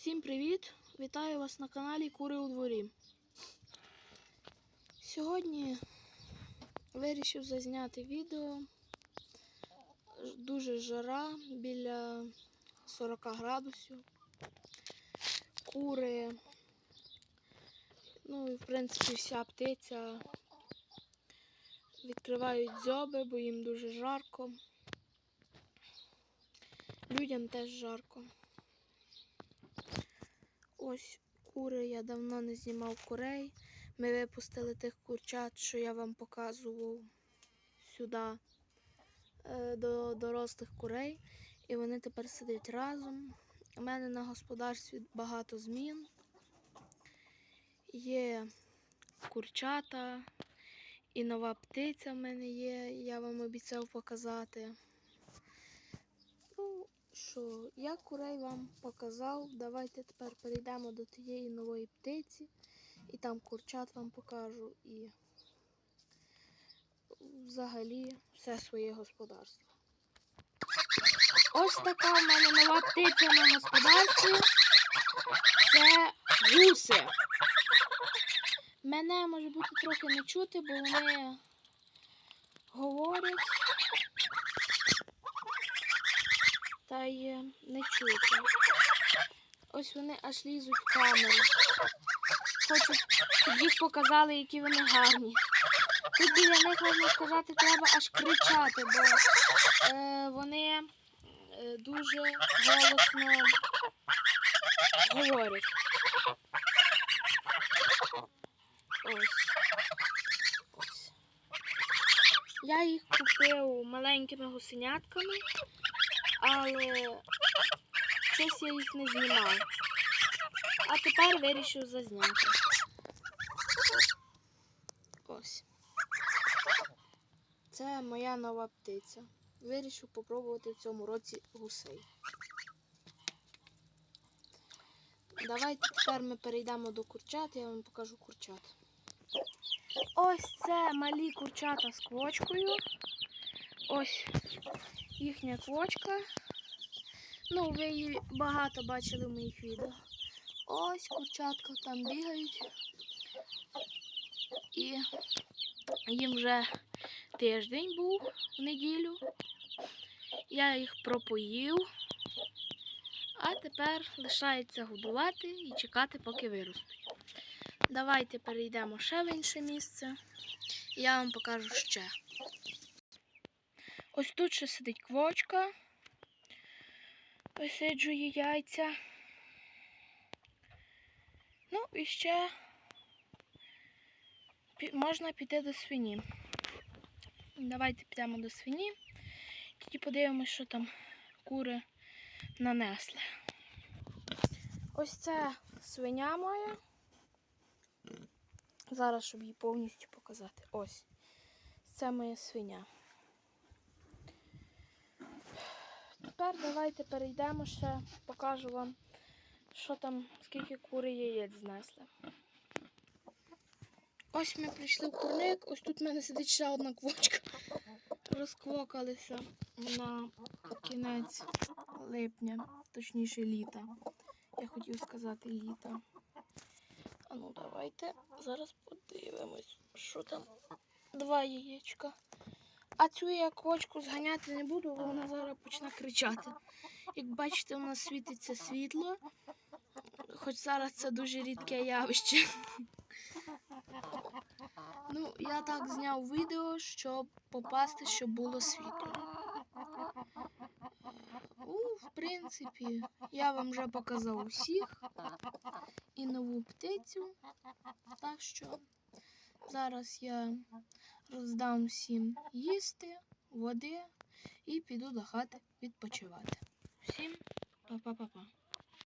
Всім привіт! Вітаю вас на каналі Кури у дворі. Сьогодні вирішив зазняти відео. Дуже жара біля 40 градусів. Кури, ну і в принципі вся птиця відкривають дзьоби, бо їм дуже жарко. Людям теж жарко. Ось кури, я давно не знімав курей. Ми випустили тих курчат, що я вам показував сюди е, до дорослих курей. І вони тепер сидять разом. У мене на господарстві багато змін. Є курчата і нова птиця в мене є, я вам обіцяв показати. Що, я курей вам показав. Давайте тепер перейдемо до тієї нової птиці. І там курчат вам покажу і взагалі все своє господарство. Ось така в мене нова птиця на господарстві. Це гуси. Мене може бути трохи не чути, бо вони говорять. Е, не чути. Ось вони аж лізуть в камеру. Хочуть, щоб їх показали, які вони гарні. Тут біля них, можна сказати, треба аж кричати, бо е, вони е, дуже голосно говорять. Ось. Ось. Я їх купив маленькими гусенятками, але щось я їх не знімав. А тепер вирішив зазняти. Ось. Це моя нова птиця. Вирішив попробувати в цьому році гусей. Давайте тепер ми перейдемо до курчат, я вам покажу курчат. Ось це малі курчата з квочкою. Ось їхня квочка. Ну, ви її багато бачили в моїх відео. Ось курчатка там бігають. І їм вже тиждень був в неділю. Я їх пропоїв. А тепер лишається годувати і чекати, поки виростуть. Давайте перейдемо ще в інше місце. Я вам покажу ще. Ось тут ще сидить квочка. Висиджує яйця. Ну і ще можна піти до свині. Давайте підемо до свині. Тоді подивимося, що там кури нанесли. Ось це свиня моя. Зараз, щоб її повністю показати. Ось. Це моя свиня. Тепер давайте перейдемо ще, покажу вам, що там, скільки кури яєць знесли. Ось ми прийшли в курник, ось тут в мене сидить ще одна квочка. Розквокалися на кінець липня, точніше літа. Я хотів сказати літа. А ну давайте зараз подивимось, що там. Два яєчка. А цю я квочку зганяти не буду, бо вона зараз почне кричати. Як бачите, у нас світиться світло, хоч зараз це дуже рідке явище. Ну, я так зняв відео, щоб попасти, щоб було світло. У, в принципі, я вам вже показав усіх і нову птицю. Так що зараз я роздам всім їсти, води і піду до хати відпочивати. Всім па-па-па-па.